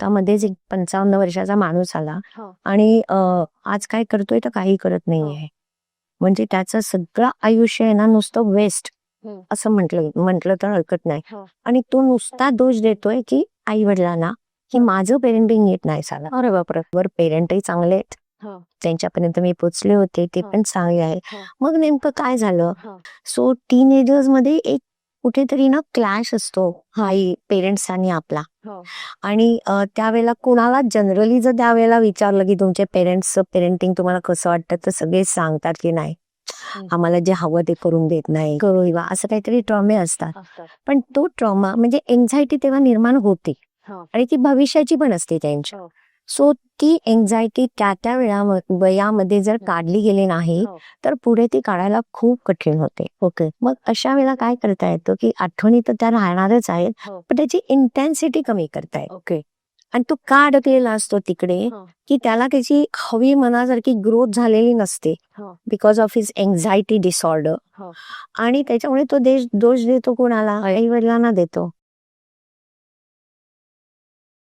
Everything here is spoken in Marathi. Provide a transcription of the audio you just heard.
आतामध्येच एक पंचावन्न वर्षाचा माणूस आला हो. आणि आज काय करतोय तर काही करत नाहीये म्हणजे त्याचं सगळं आयुष्य आहे ना नुसतं वेस्ट हम्म. असं म्हटलं म्हटलं तर हरकत नाही हो. आणि तो नुसता दोष देतोय की आई वडिलांना की माझं पेरेंटिंग नीट नाही झालं अरे बापरे वर पेरेंटही चांगले आहेत हो. त्यांच्यापर्यंत मी पोचले होते ते हो. पण चांगले आहे हो. मग नेमकं काय झालं हो. सो टीनेजर्समध्ये एक कुठेतरी ना क्लॅश असतो आई पेरेंट्स आणि आपला हो. आणि त्यावेळेला कुणाला जनरली जर त्यावेळेला विचारलं की तुमच्या पेरेंट्सचं पेरेंटिंग तुम्हाला कसं वाटतं तर सगळे सांगतात की नाही. आम्हाला जे हवं ते करून देत नाही करू किंवा असं काहीतरी ट्रॉमे असतात असतात. पण तो ट्रॉमा म्हणजे एन्झायटी तेव्हा निर्माण होते हो. आणि ती भविष्याची पण असते त्यांच्या हो. सो ती एन्झायटी त्या त्या वेळा वयामध्ये जर काढली गेली नाही हो. तर पुढे ती काढायला खूप कठीण होते ओके मग अशा वेळेला काय करता येतं की आठवणी तर त्या राहणारच आहेत हो. पण त्याची इंटेन्सिटी कमी करता येते ओके आणि तो का अडकलेला असतो तिकडे हो. की त्याला त्याची हवी मनासारखी ग्रोथ झालेली नसते. Because of his anxiety disorder. आणि त्याच्यामुळे तो देश दोष देतो कोणाला आई वडिलांना देतो